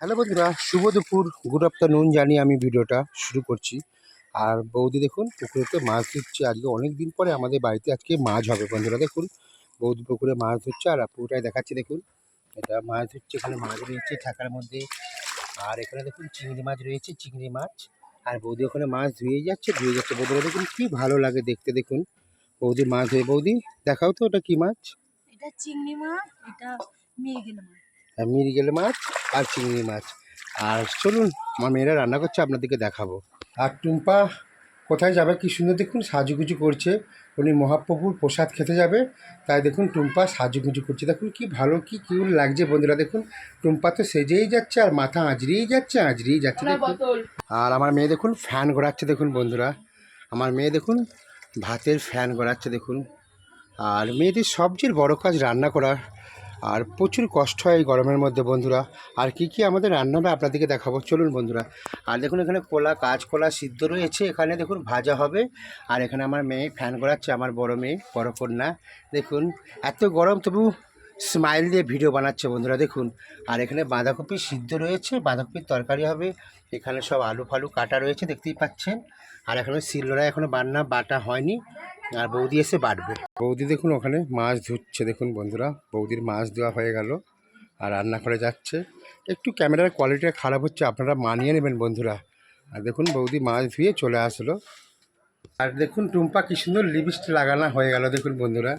Hello বন্ধুরা, শুভ দুপুর। Good afternoon জানিয়ে আমি ভিডিওটা শুরু করছি। আর বৌদি দেখুন, পুকুরেতে মাছ ধরছে। আজকে অনেক দিন পরে আমাদের বাড়িতে আজকে মাছ হবে বন্ধুরা দেখুন। বৌদি পুকুরে মাছ ধরছে আর পুকুরটায় দেখাচ্ছি দেখুন। এটা মাছ ধরছে, এখানে মাছ রয়েছে ঠাকার মধ্যে। আর এখানে দেখুন চিংড়ি মাছ রয়েছে, চিংড়ি মাছ। আর বৌদি ওখানে মাছ ধুয়ে যাচ্ছে ধুয়ে যাচ্ছে। বৌদিরা দেখুন কি ভালো লাগে দেখতে দেখুন। বৌদি মাছ ধুয়ে, বৌদি দেখাও তো ওটা কি মাছ। এটা চিংড়ি মাছ, এটা মিরগেল মাছ। মিরিগেল মাছ আর চিংড়ি মাছ। আর চলুন আমার মেয়েরা রান্না করছে আপনাদেরকে দেখাবো। আর টুম্পা কোথায় যাবে? কি সুন্দর দেখুন সাজুগুজু করছে। উনি মহাপ্রভুর প্রসাদ খেতে যাবে। তাই দেখুন টুম্পা সাজুগুজু করছে। দেখুন কি ভালো কি কিউট লাগছে বন্ধুরা দেখুন। টুম্পা তো সেজেই যাচ্ছে আর মাথা আঁচড়িয়েই যাচ্ছে আঁচড়িয়েই যাচ্ছে দেখুন। আর আমার মেয়ে দেখুন ফ্যান ঘোরাচ্ছে দেখুন বন্ধুরা। আমার মেয়ে দেখুন ভাতের ফ্যান ঘোরাচ্ছে দেখুন। আর মেয়েদের সবচেয়ে বড় কাজ রান্না করা। আর প্রচুর কষ্ট হয় এই গরমের মধ্যে, বন্ধুরা। আর কি কি আমাদের রান্না হবে আপনাদেরকে দেখাবো? চলুন, বন্ধুরা। আর দেখুন, এখানে কলা কাঁচকলা সিদ্ধ রয়েছে। এখানে দেখুন, ভাজা হবে। আর এখানে আমার মেয়ে ফ্যান করাচ্ছে আমার বড় মেয়ে, বড় কন্যা। দেখুন, এত গরম, তবু স্মাইল দিয়ে ভিডিও বানাচ্ছে বন্ধুরা, দেখুন। আর এখানে বাঁধাকপি সিদ্ধ রয়েছে, বাঁধাকপির তরকারি হবে। এখানে সব আলু ফালু কাটা রয়েছে, দেখতেই পাচ্ছেন। আর এখানে শিলনোড়া এখনও বান্না, বাটা হয়নি। আর বৌদি এসে বাটবে। বৌদি দেখুন, ওখানে মাছ ধুচ্ছে, দেখুন বন্ধুরা। বৌদির মাছ দেওয়া হয়ে গেল, আর রান্না করে যাচ্ছে। একটু ক্যামেরার কোয়ালিটিটা খারাপ হচ্ছে, আপনারা মানিয়ে নেবেন বন্ধুরা। আর দেখুন, বৌদি মাছ ধুয়ে চলে আসলো। আর দেখুন, টুম্পা কি সুন্দর লিপস্টিক লাগানো হয়ে গেল, দেখুন বন্ধুরা।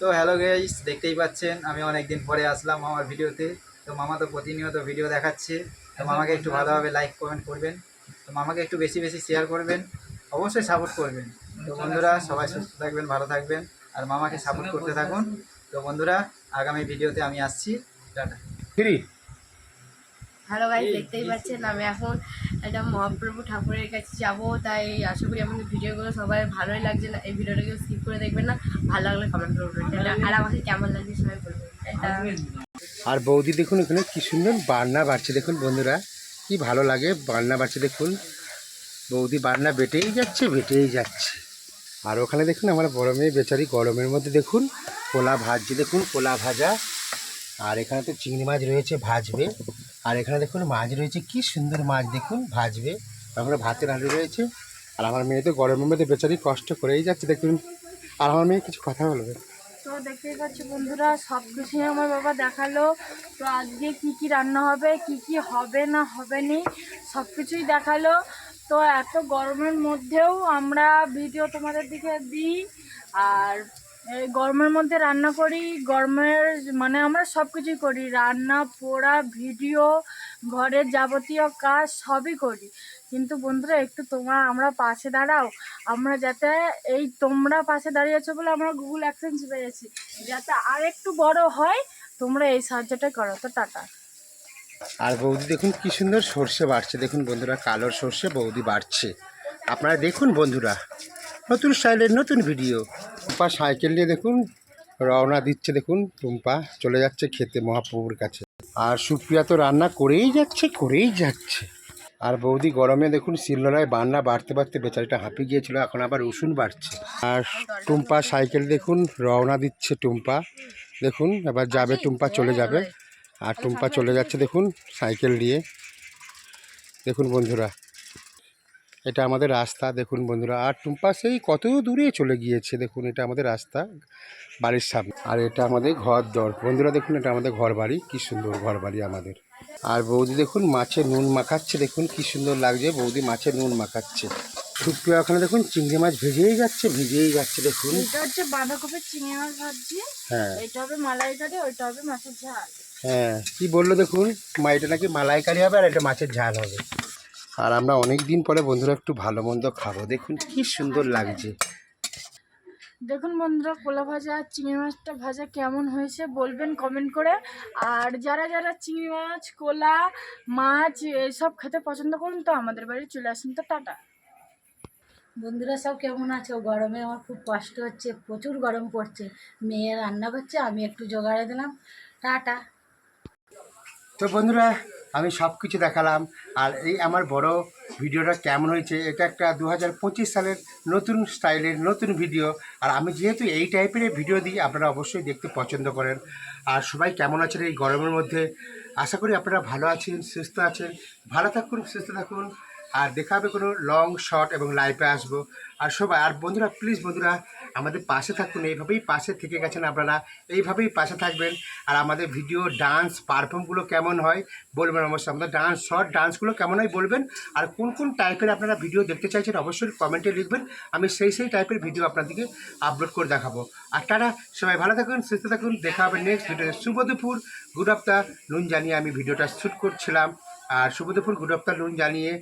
তো হ্যালো গাইস দেখতেই পাচ্ছেন, আমি অনেক দিন পরে আসলাম আমার ভিডিওতে। তো মামা তো প্রতিনিয়ত ভিডিও দেখাচ্ছে। তো মামাকে একটু ভালোভাবে লাইক কমেন্ট করবেন। তো মামাকে একটু বেশি বেশি শেয়ার করবেন, অবশ্যই সাপোর্ট করবেন। তো বন্ধুরা, সবাই সুস্থ থাকবেন, ভালো থাকবেন, আর মামাকে সাপোর্ট করতে থাকুন। তো বন্ধুরা, আগামী ভিডিওতে আমি আসছি। টাটা। ফ্রি। হ্যালো গাইজ দেখতেই পাচ্ছেন। আমি এখন একটা মহাপ্রভু ঠাকুরের কাছে যাব তাই আশা করি আমাদের ভিডিওগুলো সবাই ভালোই লাগছে না এই ভিডিওটাকে স্কিপ করে দেখবেন না। ভালো লাগলে কমেন্ট করবেন আর আমাকে কেমন লাগছে সবাই বলবেন। আর বৌদি দেখুন এখানে কি সুন্দর বান্না বাড়ছে দেখুন বন্ধুরা কি ভালো লাগে বান্না বাড়ছে দেখুন। বৌদি বান্না বেটেই যাচ্ছে বেটেই যাচ্ছে। আর ওখানে দেখুন আমার বড় মেয়ে বেচারি গরমের মধ্যে দেখুন কোলা ভাজছে দেখুন কোলা ভাজা। আর এখানে তো চিংড়ি মাছ রয়েছে ভাজবে। আর এখানে দেখুন মাছ রয়েছে, কি সুন্দর মাছ দেখুন, ভাজবে। তারপরে ভাতের আলু রয়েছে। আর আমার মেয়ে তো গরমের মধ্যে বেচারি কষ্ট করেই যাচ্ছে, দেখুন। আর আমার মেয়ে কিছু কথা বলবে। তো দেখতেই পাচ্ছি বন্ধুরা, সব কিছুই আমার বাবা দেখাল। তো আজকে কি কি রান্না হবে, কি কি হবে না হবে নি, সব কিছুই দেখাল। তো এত গরমের মধ্যেও আমরা ভিডিও তোমাদের দিকে দিই। আর এই গরমের মধ্যে রান্না করি, গরমের মানে আমরা সব কিছুই করি। রান্না, পোড়া, ভিডিও, ঘরের যাবতীয় কাজ সবই করি। কিন্তু বন্ধুরা, একটু তোমরা আমরা পাশে দাঁড়াও। আমরা যাতে এই তোমরা পাশে দাঁড়িয়েছো বলে আমরা গুগল অ্যাক্সেন্স পেয়েছি যাতে আর একটু বড় হয়, তোমরা এই সাহায্যটা করো। তো টাটা। আর বৌদি, দেখুন কি সুন্দর সর্ষে বাড়ছে। দেখুন বন্ধুরা, কালোর সর্ষে বৌদি বাড়ছে। আপনারা দেখুন বন্ধুরা। নতুন স্টাইলের নতুন ভিডিও। টুম্পা সাইকেল নিয়ে দেখুন, রওনা দিচ্ছে দেখুন টুম্পা চলে যাচ্ছে খেতে মহাপ্রভুর কাছে। আর সুপ্রিয়া তো রান্না করেই যাচ্ছে করেই যাচ্ছে। আর বৌদি গরমে দেখুন, শিলনোড়ায় বান্না বাড়তে বাড়তে বেচারিটা হাঁপিয়ে গিয়েছিল, এখন আবার রসুন বাড়ছে। আর টুম্পা সাইকেল দেখুন, রওনা দিচ্ছে টুম্পা। দেখুন, এবার যাবে টুম্পা চলে যাবে। আর টুম্পা চলে যাচ্ছে দেখুন, সাইকেল নিয়ে। দেখুন বন্ধুরা এটা আমাদের রাস্তা দেখুন বন্ধুরা। আর টুম্পা সেই কত দূরে চলে গিয়েছে দেখুন এটা আমাদের রাস্তা বাড়ির সামনে। আর এটা আমাদের ঘর দর। বন্ধুরা দেখুন এটা আমাদের ঘর বাড়ি কী সুন্দর ঘর বাড়ি আমাদের। আর বৌদি দেখুন মাছে নুন মাখাচ্ছে দেখুন কি সুন্দর লাগছে বৌদি মাছে নুন মাখাচ্ছে। সুপ্রিয়া ওখানে দেখুন চিংড়ি মাছ ভেজেই যাচ্ছে ভেজেই যাচ্ছে দেখুন। এটা হচ্ছে বাঁধাকপির চিংড়ি মাছ ভাজি হ্যাঁ। এটা হবে মালাইকারি ওইটা হবে মাছের ঝাল। হ্যাঁ কি বলল দেখুন মা এটা নাকি মালাইকারি হবে আর এটা মাছের ঝাল হবে। আর আমরা অনেক দিন পরে বন্ধুরা একটু ভালো মন্দ খাব। দেখুন কি সুন্দর লাগছে। দেখুন বন্ধুরা কোলা ভাজা আর চিংড়ি মাছটা ভাজা কেমন হয়েছে বলবেন কমেন্ট করে। আর যারা যারা চিংড়ি মাছ কোলা মাছ এসব খেতে পছন্দ করুন তো আমাদের বাড়ি চলে আসুন তো টাটা। বন্ধুরা সব কেমন আছো? গরমে আমার খুব কষ্ট হচ্ছে প্রচুর গরম পড়ছে। মেয়ে রান্না করছে আমি একটু জোগাড়ে দিলাম। টাটা। তো বন্ধুরা আমি সব কিছু দেখালাম। আর এই আমার বড় ভিডিওটা কেমন হয়েছে, এটা একটা দু হাজার পঁচিশ সালের নতুন স্টাইলের নতুন ভিডিও। আর আমি যেহেতু এই টাইপের ভিডিও দিই, আপনারা অবশ্যই দেখতে পছন্দ করেন। আর সবাই কেমন আছেন এই গরমের মধ্যে? আশা করি আপনারা ভালো আছেন, সুস্থ আছেন। ভালো থাকুন, সুস্থ থাকুন। আর দেখা হবে কোনো লং শর্ট এবং লাইভে আসব। আর সবাই, আর বন্ধুরা প্লিজ বন্ধুরা, আমাদের পাশে থাকুন। এইভাবেই পাশে থেকে গেছেন আপনারা। এইভাবেই পাশে থাকবেন। আর আমাদের ভিডিও ডান্স পারফর্মগুলো কেমন হয় বলবেন অবশ্যই। আমাদের ডান্স শর্ট ডান্সগুলো কেমন হয় বলবেন। আর কোন কোন টাইপের আপনারা ভিডিও দেখতে চাইছেন অবশ্যই কমেন্টে লিখবেন। আমি সেই সেই টাইপের ভিডিও আপনাদেরকে আপলোড করে দেখাবো। আর তারা সবাই ভালো থাকুন, সুস্থ থাকুন। দেখা হবে নেক্সট ভিডিও শুভ দুপুর। গুড আফটার নুন জানিয়ে আমি ভিডিওটা শ্যুট করছিলাম। আর শুভ দুপুর গুড আফটারনুন জানিয়ে,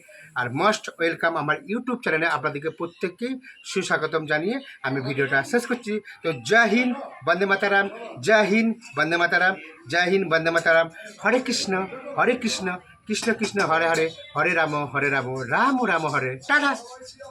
আর মোস্ট ওয়েলকাম আমার ইউটিউব চ্যানেলে আপনাদেরকে প্রত্যেককেই সুস্বাগতম জানিয়ে আমি ভিডিওটা শেষ করছি। তো জয় হিন্দ, বন্দে মাতারাম, জয় হিন্দ, বন্দে মাতারাম, জয় হিন্দ, বন্দে মাতারাম। হরে কৃষ্ণ হরে কৃষ্ণ কৃষ্ণ কৃষ্ণ, হরে হরে হরে রাম হরে রাম রাম রাম, হরে। টাটা!